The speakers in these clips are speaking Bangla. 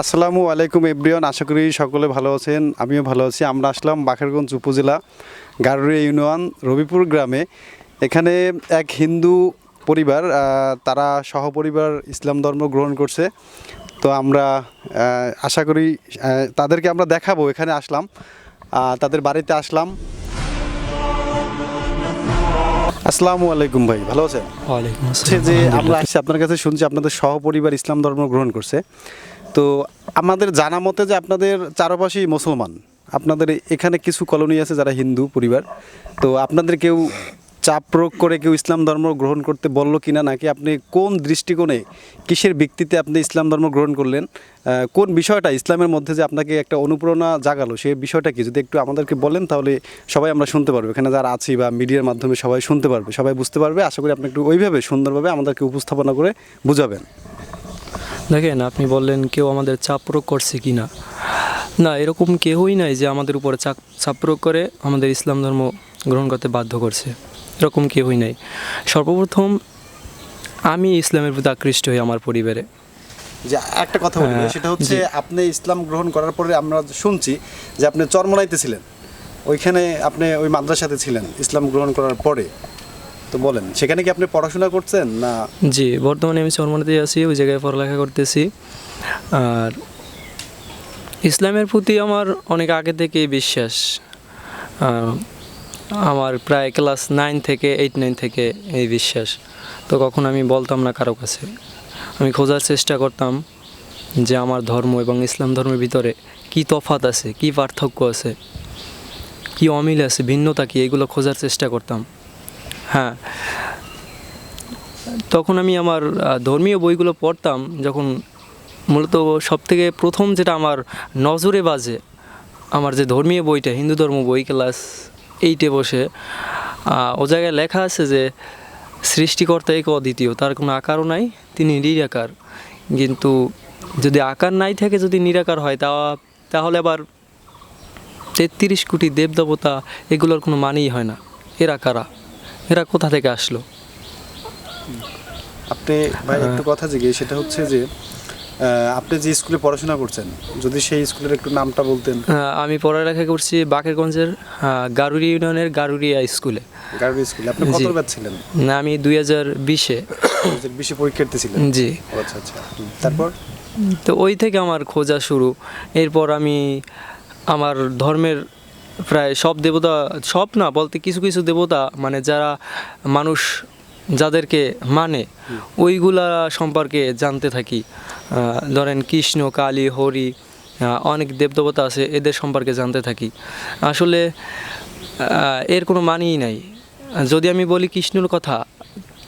আসসালামু আলাইকুম এভরিওয়ান আশা করি সকলে ভালো আছেন আমিও ভালো আছি। আমরা আসলাম বাকেরগঞ্জ উপজেলা গারুড়ি ইউনিয়ন রবিপুর গ্রামে। এখানে এক হিন্দু পরিবার তারা সহপরিবার ইসলাম ধর্ম গ্রহণ করছে। তো আমরা আশা করি তাদেরকে আমরা দেখাবো এখানে আসলাম তাদের বাড়িতে আসলাম। আসসালামু আলাইকুম ভাই ভালো আছেন? ওয়ালাইকুম যে আমরা আসছি আপনার কাছে শুনছি আপনাদের সহপরিবার ইসলাম ধর্ম গ্রহণ করছে। তো আমাদের জানা মতে যে আপনাদের চারপাশেই মুসলমান। আপনাদের এখানে কিছু কলোনি আছে যারা হিন্দু পরিবার। তো আপনাদের কেউ চাপ প্রয়োগ করে কেউ ইসলাম ধর্ম গ্রহণ করতে বলল কিনা, নাকি আপনি কোন দৃষ্টিকোণে কিসের ভিত্তিতে আপনি ইসলাম ধর্ম গ্রহণ করলেন কোন বিষয়টা ইসলামের মধ্যে যে আপনাকে একটা অনুপ্রেরণা জাগালো, সেই বিষয়টা কি? যদি একটু আমাদেরকে বলেন তাহলে সবাই আমরা শুনতে পারব। এখানে যারা আছি বা মিডিয়ার মাধ্যমে সবাই শুনতে পারবে, সবাই বুঝতে পারবে। আশা করি আপনি একটু ওইভাবে সুন্দরভাবে আমাদেরকে উপস্থাপনা করে বুঝাবেন। দেখেন আপনি বললেন কেউ আমাদের চাপ প্রয়োগ করছে কি না না এরকম কেউই নাই যে আমাদের উপরে চাপ চাপ প্রয়োগ করে আমাদের ইসলাম ধর্ম গ্রহণ করতে বাধ্য করছে। এরকম কেউই নাই। সর্বপ্রথম আমি ইসলামের প্রতি আকৃষ্ট হই আমার পরিবারে। যে একটা কথা বলি হ্যাঁ, সেটা হচ্ছে আপনি ইসলাম গ্রহণ করার পরে আমরা শুনছি যে আপনি চরমনাইতে ছিলেন। ওইখানে আপনি ওই মাদ্রাসাতে ছিলেন ইসলাম গ্রহণ করার পরে। তো বলেন, সেখানে কি আপনি পড়াশোনা করছেন না? জি, বর্তমানে আমি চরমনাতে আছি, ওই জায়গায় পড়ালেখা করতেছি। আর ইসলামের প্রতি আমার অনেক আগে থেকেই বিশ্বাস। আমার প্রায় ক্লাস নাইন থেকে এইট, নাইন থেকে এই বিশ্বাস। তো কখন আমি বলতাম না কারও কাছে। আমি খোঁজার চেষ্টা করতাম যে আমার ধর্ম এবং ইসলাম ধর্মের ভিতরে কি তফাত আছে, কি পার্থক্য আছে, কি অমিল আছে, ভিন্নতা কি, এগুলো খোঁজার চেষ্টা করতাম। হ্যাঁ। তখন আমি আমার ধর্মীয় বইগুলো পড়তাম যখন মূলত সবথেকে প্রথম যেটা আমার নজরে বাজে, আমার যে ধর্মীয় বইটা, হিন্দু ধর্ম বই ক্লাস এইটে বসে ও জায়গায় লেখা আছে যে সৃষ্টিকর্তা এক অদ্বিতীয়, তার কোনো আকারও নাই, তিনি নিরাকার। কিন্তু যদি আকার নাই থাকে, যদি নিরাকার হয়, তা, তাহলে আবার তেত্রিশ কোটি দেবদেবতা এগুলোর কোনো মানেই হয় না, এরা কারা এরা কোথা থেকে আসলো? আপনি ভাই একটু কথা জিজ্ঞেস সেটা হচ্ছে যে আপনি যে স্কুলে পড়াশোনা করছেন যদি সেই স্কুলের একটু নামটা বলতেন। আমি পড়ালেখা করছি বাকেরগঞ্জের গারুরি ইউনিয়নের গারুরিয়া স্কুলে। গার্বি স্কুলে। আপনি কত। ব্যাচ ছিলেন? না আমি দুই হাজার বিশে। বেশি পরীক্ষার্থী ছিলেন? জি। আচ্ছা আচ্ছা। তারপর? তো ওই থেকে আমার খোঁজা শুরু। এরপর আমি আমার ধর্মের প্রায় সব দেবতা, সব না, বলতে কিছু কিছু দেবতা মানে যারা মানুষ যাদেরকে মানে ওইগুলা সম্পর্কে জানতে থাকি। ধরেন কৃষ্ণ, কালী, হরি অনেক দেবদেবতা আছে, এদের সম্পর্কে জানতে থাকি। আসলে এর কোনো মানেই নাই। যদি আমি বলি কৃষ্ণর কথা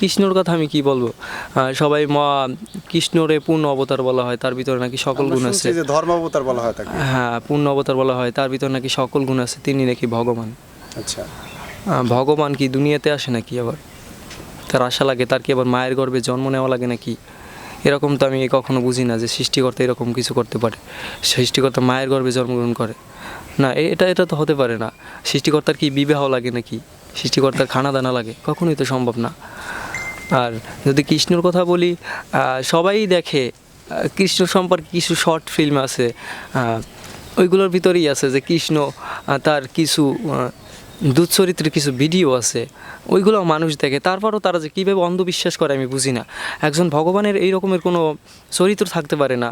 কৃষ্ণর কথা আমি কি বলব? সবাই মা কৃষ্ণরে পূর্ণ অবতার বলা হয় তার ভিতরে নাকি সকল গুণ আছে। ধর্ম অবতার বলা হয় তাকে। হ্যাঁ পূর্ণ অবতার বলা হয় তার ভিতরে নাকি সকল গুণ আছে তিনি নাকি ভগবান। আচ্ছা। ভগবান কি দুনিয়াতে আসে নাকি আবার? তার আশা লাগে তার কি আবার মায়ের গর্ভে জন্ম নেওয়া লাগে নাকি? এরকম তো আমি কখনো বুঝি না যে সৃষ্টিকর্তা এরকম কিছু করতে পারে। সৃষ্টিকর্তা মায়ের গর্ভে জন্মগ্রহণ করে। না এটা এটা তো হতে পারে না। সৃষ্টিকর্তার কি বিবাহ লাগে নাকি? সৃষ্টিকর্তার খানা দানা লাগে? কখনোই তো সম্ভব না। আর যদি কৃষ্ণর কথা বলি সবাই দেখে কৃষ্ণ সম্পর্কে কিছু শর্ট ফিল্ম আছে ওইগুলোর ভিতরেই আছে যে কৃষ্ণ তার কিছু দুচ্চরিত্রের কিছু ভিডিও আছে, ওইগুলো মানুষ দেখে। তারপরও তারা যে কীভাবে অন্ধবিশ্বাস করে আমি বুঝি না। একজন ভগবানের এই রকমের কোনো চরিত্র থাকতে পারে না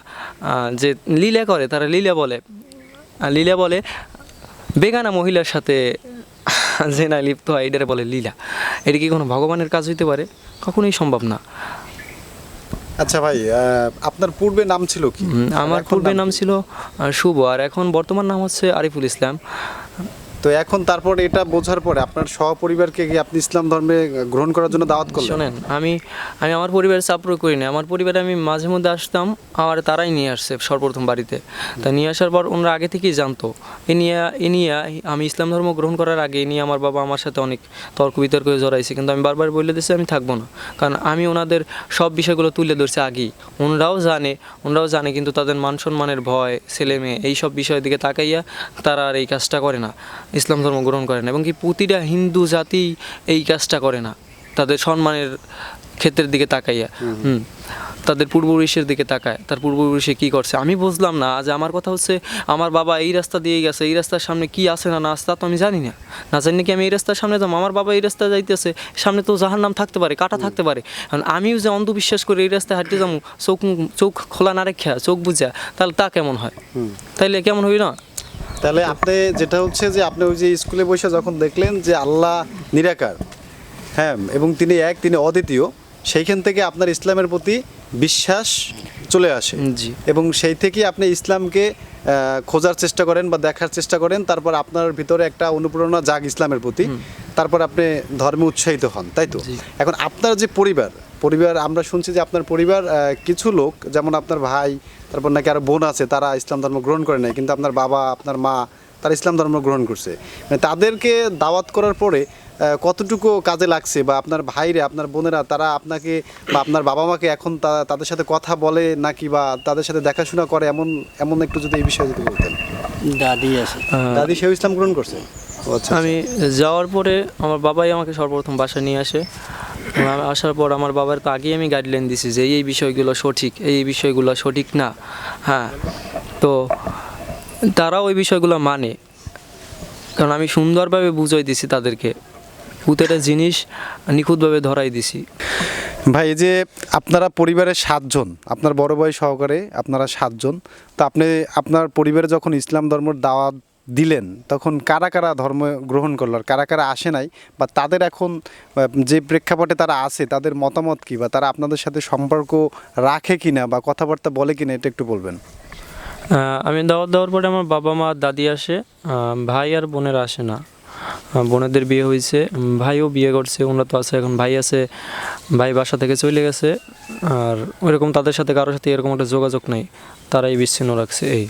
যে লীলা করে, তারা লীলা বলে। লীলা বলে, বেগানা মহিলার সাথে যে না লিপ্ত হয় এটারে বলে লীলা। এটা কি কোনো ভগবানের কাজ হইতে পারে? কখনোই সম্ভব না। আচ্ছা ভাই আপনার পূর্বে নাম ছিল কি? আমার পূর্বে নাম ছিল শুভ আর এখন বর্তমান নাম হচ্ছে আরিফুল ইসলাম। তো এখন তারপর এটা বোঝার পরে আপনার সহপরিবারকে কি আপনি ইসলাম ধর্মে গ্রহণ করার জন্য দাওয়াত করলেন? শোনেন আমি আমি আমার পরিবারের চাপ প্রয়োগ করি না। আমার পরিবারে আমি মাঝে মধ্যে আসতাম আমার তারাই নিয়ে আসছে সর্বপ্রথম বাড়িতে। তা নিয়ে আসার পর ওনারা আগে থেকেই জানতো। এ নিয়ে এ নিয়ে আমি ইসলাম ধর্ম গ্রহণ করার আগে নিয়ে আমার বাবা আমার সাথে অনেক তর্ক বিতর্ক জড়াইছে। কিন্তু আমি বারবার বলে দিচ্ছি আমি থাকব না। কারণ আমি ওনাদের সব বিষয়গুলো তুলে ধরছি আগেই। ওনারাও জানে ওনারাও জানে কিন্তু তাদের মান সম্মানের ভয় ছেলে মেয়ে এইসব বিষয়ের দিকে তাকাইয়া তারা আর এই কাজটা করে না। ইসলাম ধর্ম গ্রহণ করে না এবং কি প্রতিটা হিন্দু জাতি এই কাজটা করে না তাদের সম্মানের ক্ষেত্রের দিকে তাকাইয়া হুম। তাদের পূর্বপুরুষের দিকে তাকায় তার পূর্বপুরুষে কি করছে? আমি বুঝলাম না আজ আমার কথা হচ্ছে আমার বাবা এই রাস্তা দিয়ে গেছে এই রাস্তার সামনে কি আছে না না আছে তা তো আমি জানি না। না জানি কি আমি এই রাস্তার সামনে যাব? আমার বাবা এই রাস্তা যাইতেছে সামনে তো জাহার নাম থাকতে পারে কাটা থাকতে পারে। কারণ আমিও যে অন্ধবিশ্বাস করে এই রাস্তায় হাঁটতে যাব চোখ চোখ খোলা না রেখা চোখ বুঝা তাহলে তা কেমন হয়? তাইলে কেমন হই না তাহলে আপনি যেটা হচ্ছে যে আপনি ওই যে স্কুলে বসে যখন দেখলেন যে আল্লাহ নিরাকার হ্যাঁ এবং তিনি এক তিনি অদ্বিতীয় সেইখান থেকে আপনার ইসলামের প্রতি বিশ্বাস চলে আসে। জি। এবং সেই থেকে আপনি ইসলামকে খোঁজার চেষ্টা করেন বা দেখার চেষ্টা করেন তারপর আপনার ভিতরে একটা অনুপ্রেরণা জাগ ইসলামের প্রতি। তারপর আপনি ধর্মে উৎসাহিত হন তাই তো? এখন আপনার যে পরিবার পরিবার আমরা শুনছি যে আপনার পরিবার কিছু লোক যেমন আপনার ভাই তারপর নাকি আরও বোন আছে তারা ইসলাম ধর্ম গ্রহণ করে নাই কিন্তু আপনার বাবা আপনার মা তারা ইসলাম ধর্ম গ্রহণ করছে। মানে তাদেরকে দাওয়াত করার পরে কতটুকু কাজে লাগছে বা আপনার ভাইরা আপনার বোনেরা তারা আপনাকে বা আপনার বাবা মাকে এখন তাদের সাথে কথা বলে নাকি বা তাদের সাথে দেখাশোনা করে এমন এমন একটু যদি এই বিষয়ে যদি বলতেন। দাদি আছে। দাদি সেও ইসলাম গ্রহণ করছে? ও আচ্ছা আমি যাওয়ার পরে আমার বাবাই আমাকে সর্বপ্রথম বাসা নিয়ে আসে। আসার পর আমার বাবার তো আগেই আমি গাইডলাইন দিছি যে এই বিষয়গুলো সঠিক, এই বিষয়গুলো সঠিক না। হ্যাঁ তো তারাও ওই বিষয়গুলো মানে। কারণ আমি সুন্দরভাবে বুঝাই দিছি তাদেরকে। প্রতিটা জিনিস নিখুঁতভাবে ধরাই দিছি। ভাই যে আপনারা পরিবারের সাতজন, আপনার বড় ভাই সহকারে আপনারা সাতজন, তো আপনি, আপনার পরিবারে যখন ইসলাম ধর্মের দাওয়াত দিলেন, তখন কারা কারা ধর্ম গ্রহণ করল আর কারা কারা আসে নাই বা তাদের এখন যে প্রেক্ষাপটে তারা আছে, তাদের মতামত কি বা তারা আপনাদের সাথে সম্পর্ক রাখে কি না বা কথাবার্তা বলে কি না এটা একটু বলবেন। আমি দাওয়াত দেওয়ার পরে আমার বাবা মা, দাদি আসে ভাই আর বোনেরা আসে না। বোনেদের বিয়ে হয়েছে ভাইও বিয়ে করছে, ওনারা তো আছে, এখন ভাই আছে, ভাই বাসা থেকে চলে গেছে, আর ওইরকম তাদের সাথে কারোর সাথে এরকম একটা যোগাযোগ নেই, তারাই বিচ্ছিন্ন রাখছে, এই।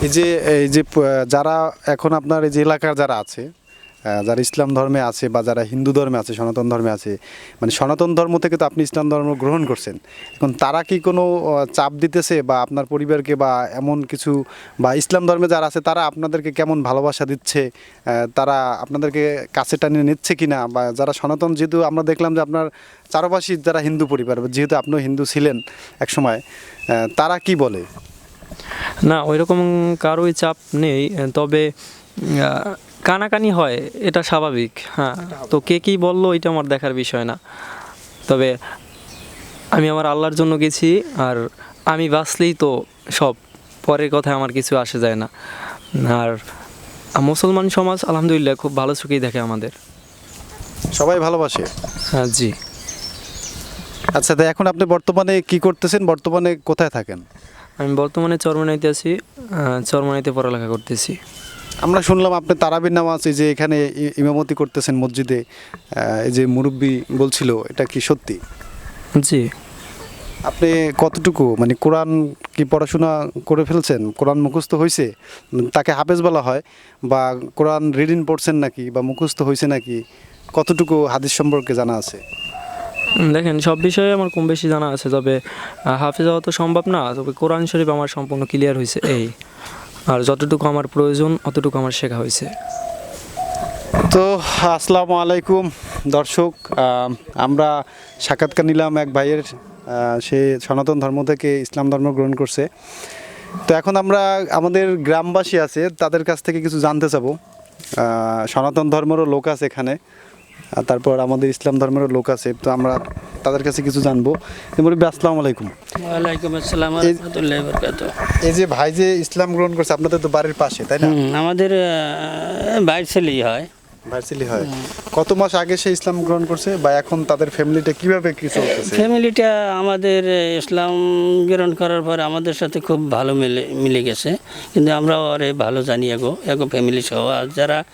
এই যে এই যে যারা এখন আপনার এই যে এলাকার যারা আছে যারা ইসলাম ধর্মে আছে বা যারা হিন্দু ধর্মে আছে সনাতন ধর্মে আছে মানে সনাতন ধর্ম থেকে তো আপনি ইসলাম ধর্ম গ্রহণ করছেন এখন তারা কি কোনো চাপ দিতেছে বা আপনার পরিবারকে বা এমন কিছু বা ইসলাম ধর্মে যারা আছে তারা আপনাদেরকে কেমন ভালোবাসা দিচ্ছে তারা আপনাদেরকে কাছে টানিয়ে নিচ্ছে কি না বা যারা সনাতন যেহেতু আমরা দেখলাম যে আপনার চারপাশে যারা হিন্দু পরিবার যেহেতু আপনিও হিন্দু ছিলেন একসময় আহ, তারা কি বলে? না ওইরকম কারোই চাপ নেই তবে কানাকানি হয় এটা স্বাভাবিক হ্যাঁ। তো কে কী বলল এটা আমার দেখার বিষয় না। তবে আমি আমার আল্লাহর জন্য গেছি আর আমি বাঁচলেই তো সব পরের কথায় আমার কিছু আসে যায় না। আর মুসলমান সমাজ আলহামদুলিল্লাহ খুব ভালো চোখেই দেখে আমাদের। সবাই ভালোবাসে? হ্যাঁ জি। আচ্ছা তো এখন আপনি বর্তমানে কি করতেছেন? বর্তমানে কোথায় থাকেন? আমি বর্তমানে চরমনাইতে আছি চরমনাইতে পড়ালেখা করতেছি। আমরা শুনলাম আপনি তারাবির নামাজ এই যে এখানে ইমামতি করতেছেন মসজিদে এই যে মুরব্বী বলছিল এটা কি সত্যি? জি। আপনি কতটুকু মানে কোরআন কি পড়াশোনা করে ফেলছেন? কোরআন মুখস্থ হয়েছে তাকে হাফেজ বলা হয় বা কোরআন রিডিং পড়ছেন নাকি বা মুখস্থ হয়েছে নাকি? কতটুকু হাদিস সম্পর্কে জানা আছে? দেখেন, সব বিষয়ে আমার কম বেশি জানা আছে, তবে হাফেজ হওয়া তো সম্ভব না, তবে কোরআন শরীফ আমার সম্পূর্ণ ক্লিয়ার হয়েছে এই। আর যতটুকু আমার প্রয়োজন, অতটুকু আমার শেখা হয়েছে তো, আসসালামু আলাইকুম, দর্শক আমরা সাক্ষাৎকার নিলাম এক ভাইয়ের সে সনাতন ধর্ম থেকে ইসলাম ধর্ম গ্রহণ করছে। তো এখন আমরা, আমাদের গ্রামবাসী আছে, তাদের কাছ থেকে কিছু জানতে চাবো। সনাতন ধর্মেরও লোক আছে এখানে। আর তারপর আমাদের ইসলাম ধর্মেরও লোক আছে তো আমরা তাদের কাছে কিছু জানব। মুরব্বী আসসালামু আলাইকুম। ওয়ালাইকুম আসসালাম এই- যে ভাই যে ইসলাম গ্রহণ করছে আপনাদের তো বাড়ির পাশে তাই না? আমাদের বাড়ির ছেলেই হয়। ভার্সিলি হয়। কত মাস আগে সে ইসলাম গ্রহণ করছে বা এখন তাদের ফ্যামিলিটা কীভাবে কি চলতেছে? ফ্যামিলিটা আমাদের ইসলাম গ্রহণ করার পর আমাদের সাথে খুব ভালো মিলে মিলে গেছে। কিন্তু আমরা ওরে ভালো জানি এগো এগো ফ্যামিলি সহ। আর যারা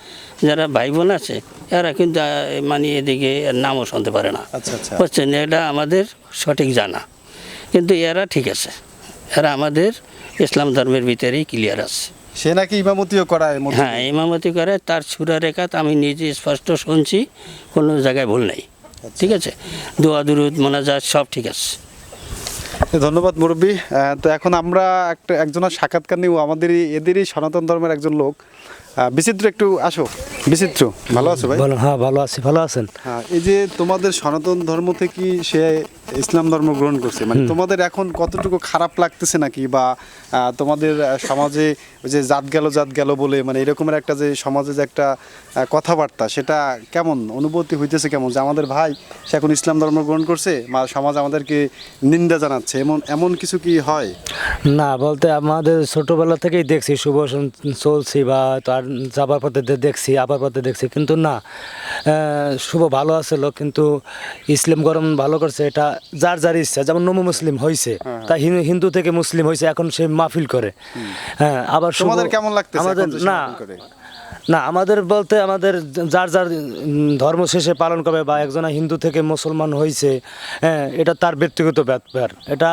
যারা ভাই বোন আছে এরা কিন্তু মানে এদিকে নামও শুনতে পারে না। আচ্ছা আচ্ছা। বুঝছেন? এটা আমাদের সঠিক জানা। কিন্তু এরা ঠিক আছে। এরা আমাদের ইসলাম ধর্মের ভিতরেই ক্লিয়ার আছে। সে নাকি ইমামতিও করায়। হ্যাঁ ইমামতি করে তার সুরা রেখাত আমি নিজে স্পষ্ট শুনছি কোনো জায়গায় ভুল নাই। ঠিক আছে? দোয়া দুরুদ মোনাজাত সব ঠিক আছে। ধন্যবাদ মুরব্বী। তো এখন আমরা একটা একজনের সাক্ষাৎকার নিব। আমাদেরই এদেরই সনাতন ধর্মের একজন লোক। বিচিত্র একটু আসো। বিচিত্র ভালো আছো ভাই? হ্যাঁ ভালো আছি ভালো আছেন? হ্যাঁ এই যে তোমাদের সনাতন ধর্ম থেকে সে ইসলাম ধর্ম গ্রহণ করছে মানে তোমাদের এখন কতটুকু খারাপ লাগতেছে নাকি? বা তোমাদের সমাজে ওই যে জাত গেল জাত গেল বলে মানে এরকমের একটা যে সমাজে যে একটা কথাবার্তা সেটা কেমন? অনুভূতি হইতেছে কেমন? যে আমাদের ভাই সে এখন ইসলাম ধর্ম গ্রহণ করছে মা সমাজ আমাদেরকে নিন্দা জানাচ্ছে এমন এমন কিছু কি হয়? না বলতে আমাদের ছোটবেলা থেকেই দেখছি শুভ চলছি বা তার যাবার পথে দেখছি আবার পথে দেখছি কিন্তু না শুভ ভালো আছিল কিন্তু ইসলাম গরম ভালো করছে এটা যার যার ইচ্ছা যেমন নমু মুসলিম হয়েছে তা হিন্দু- থেকে মুসলিম হয়েছে এখন সে মাহফিল করে। হ্যাঁ আবার শুভ- কেমন লাগতে আমাদের না? না আমাদের বলতে আমাদের যার যার ধর্ম শেষে পালন করবে বা একজনা হিন্দু থেকে মুসলমান হয়েছে হ্যাঁ এটা তার ব্যক্তিগত ব্যাপার। এটা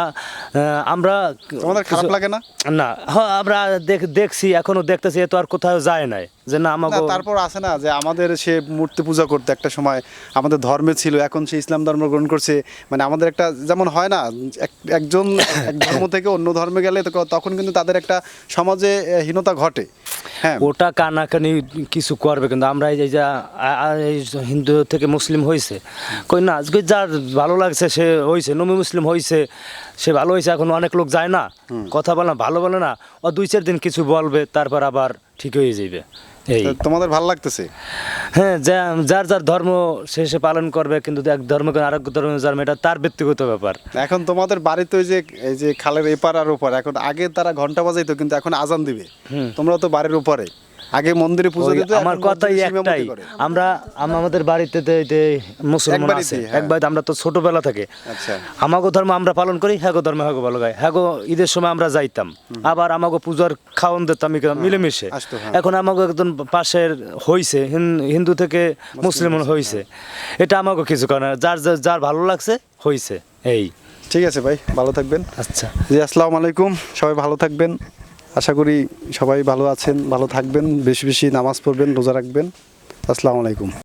আমরা আমাদের খারাপ লাগে না? না হ্যাঁ আমরা দেখ- দেখছি এখনও দেখতেছি এ তো আর কোথাও যায় নাই। যে না আমাকে তারপর আছে না যে আমাদের সে মূর্তি পূজা করতে একটা সময় আমাদের ধর্মে ছিল এখন সে ইসলাম ধর্ম গ্রহণ করছে মানে আমাদের একটা যেমন হয় না এক- একজন এক ধর্ম থেকে অন্য ধর্মে গেলে তখন কিন্তু তাদের একটা সমাজে হীনতা ঘটে। হ্যাঁ। ওটা কানাকানি কিছু করবে কিন্তু আমরা এই যে হিন্দু থেকে মুসলিম হয়েছে কই না আজকে যার ভালো লাগছে সে হয়েছে নমি মুসলিম হয়েছে সে ভালো হয়েছে এখন অনেক লোক যায় না কথা বলে না ভালো বলে না ও দুই চার দিন কিছু বলবে তারপর আবার ঠিক হয়ে যাবে এই। তোমাদের ভালো লাগতেছে? হ্যাঁ যার যার ধর্ম সে সে পালন করবে কিন্তু এক ধর্ম আর এক ধর্ম যার মেয়েটা তার ব্যক্তিগত ব্যাপার। এখন তোমাদের বাড়িতে ওই যে এই যে খালের এপার আর ওপার এখন আগে তারা ঘণ্টা বাজাইতো কিন্তু এখন আজান দিবে। তোমরা তো বাড়ির উপরে। আগে মন্দিরে পুজো দিত আমার কথাই একটাই। আমরা আমাদের বাড়িতে মুসলমান আছে হ্যাঁ। এক বাড়িতে আমরা তো ছোটবেলা থেকে। আচ্ছা। আমাগো ধর্ম আমরা পালন করি হ্যাগো ধর্ম হ্যাগো ভালো গাই হ্যাগো ঈদের সময় আমরা যাইতাম। আবার আমাগো পূজার খাওয়ান দিতাম ইকা- মিলেমিশে। হ্যাঁ। এখন আমাগো একজন পাশের হইছে হিন্দু থেকে মুসলিম হইছে এটা আমাগো কিছু করে না যার যার- যার ভালো লাগছে হইছে এই। ঠিক আছে ভাই ভালো থাকবেন। আচ্ছা। জি আসসালামু আলাইকুম সবাই ভালো থাকবেন। আশা করি সবাই ভালো আছেন, ভালো থাকবেন, বেশি বেশি নামাজ পড়বেন, রোজা রাখবেন। আসসালামু আলাইকুম।